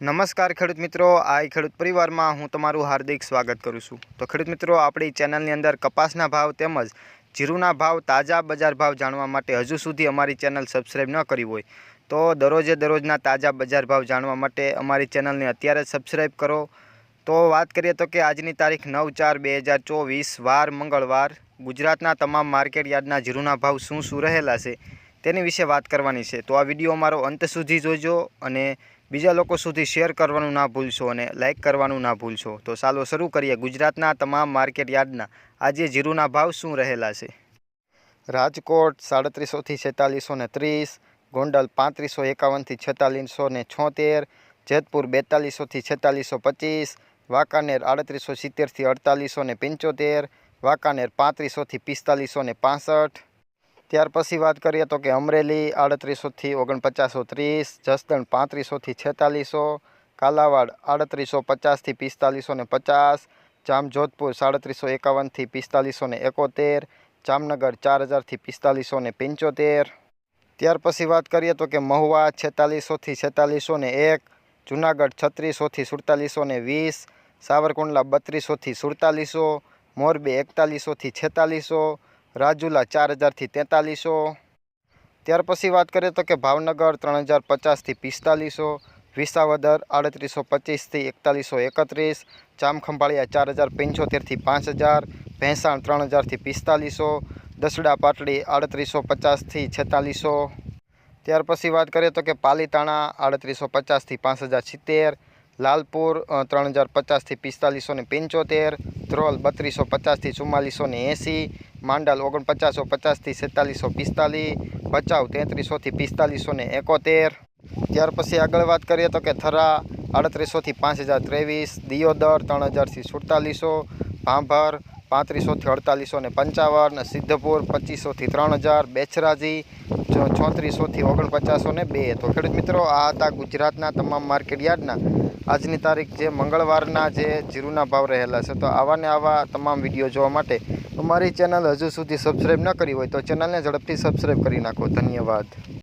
નમસ્કાર ખેડૂત મિત્રો, આ ખેડૂત પરિવારમાં હું તમારું હાર્દિક સ્વાગત કરું છું. તો ખેડૂત મિત્રો, આપણી ચેનલની અંદર કપાસના ભાવ તેમજ જીરુના ભાવ તાજા બજાર ભાવ જાણવા માટે હજુ સુધી અમારી ચેનલ સબસ્ક્રાઈબ ન કરી હોય, તો દરરોજે દરરોજના તાજા બજાર ભાવ જાણવા માટે અમારી ચેનલને અત્યારે સબસ્ક્રાઈબ કરો. તો વાત કરીએ તો કે આજની તારીખ નવ ચાર બે હજાર ચોવીસ, વાર મંગળવાર, ગુજરાતના તમામ માર્કેટ યાર્ડના જીરુના ભાવ શું શું રહેલા છે તેની વિશે વાત કરવાની છે. તો આ વીડિયો અમારો અંત સુધી જોજો અને બીજા લોકો સુધી શેર કરવાનું ના ભૂલશો અને લાઇક કરવાનું ના ભૂલશો. તો ચાલો શરૂ કરીએ ગુજરાતના તમામ માર્કેટ યાર્ડના. આજે જીરુના ભાવ શું રહેલા છે? રાજકોટ સાડત્રીસોથી છેતાલીસો ને ત્રીસ, ગોંડલ પાંત્રીસો એકાવનથી છેતાલીસો ને છોતેર, જેતપુર બેતાલીસોથી છેતાલીસો પચીસ, વાંકાનેર આડત્રીસો સિત્તેરથી અડતાલીસો ને પંચોતેર, વાંકાનેર પાંત્રીસોથી પિસ્તાલીસો ને પાસઠ ત્યાર પછી વાત કરીએ તો કે અમરેલી આડત્રીસોથી ઓગણપચાસો ત્રીસ, જસદણ પાંત્રીસોથી છેતાલીસો, કાલાવાડ આડત્રીસો પચાસથી પિસ્તાલીસો ને પચાસ, જામજોધપુર સાડત્રીસો એકાવનથી પિસ્તાલીસો ને એકોતેર, જામનગર ચાર હજારથી પિસ્તાલીસો ને પંચોતેર. ત્યાર પછી વાત કરીએ તો કે મહુવા છેતાલીસોથી છેતાલીસો ને એક, જુનાગઢ છત્રીસોથી સુડતાલીસો ને વીસ, સાવરકુંડલા બત્રીસોથી સુડતાલીસો, મોરબી એકતાલીસોથી છેતાલીસો રાજુલા ચાર હજારથી તેતાલીસો. ત્યાર પછી વાત કરીએ તો કે ભાવનગર ત્રણ હજાર પચાસથી પિસ્તાલીસો, વિસાવદર આડત્રીસો પચીસથી એકતાલીસો એકત્રીસ, જામખંભાળિયા ચાર હજાર પંચોતેરથી પાંચ હજાર, ભેંસાણ ત્રણ હજારથી પિસ્તાલીસો, દસડા પાટડી આડત્રીસો પચાસથી છેતાલીસો. ત્યાર પછી વાત કરીએ તો કે પાલીતાણા આડત્રીસો પચાસથી પાંચ હજાર સિત્તેર, લાલપુર ત્રણ હજાર પચાસથી પિસ્તાલીસો ને પંચોતેર, ધ્રોલ બત્રીસો પચાસથી ચુમ્માલીસો ને એંસી માંડલ ઓગણપચાસો પચાસથી છેતાલીસો પિસ્તાલીસ, ભચાઉ તેત્રીસોથી પિસ્તાલીસો ને એકોતેર. ત્યાર પછી આગળ વાત કરીએ તો કે થરા આડત્રીસોથી પાંચ હજાર ત્રેવીસ, દિયોદર ત્રણ હજારથી સુડતાલીસો, ભાંભર પાંત્રીસોથી અડતાલીસો ને પંચાવન સિદ્ધપુર પચીસોથી ત્રણ હજાર બેચરાજી ચોત્રીસોથી ઓગણપચાસો ને બે. તો ખેડૂત મિત્રો, આ હતા ગુજરાતના તમામ માર્કેટ યાર્ડના. આજની તારીખ જે મંગળવારના જે જીરુના ભાવ રહેલા છે, તો આવા ને આવા તમામ વીડિયો જોવા માટે અમારી ચેનલ હજુ સુધી સબસ્ક્રાઈબ ન કરી હોય તો ચેનલને ઝડપથી સબસ્ક્રાઈબ કરી નાખો. ધન્યવાદ.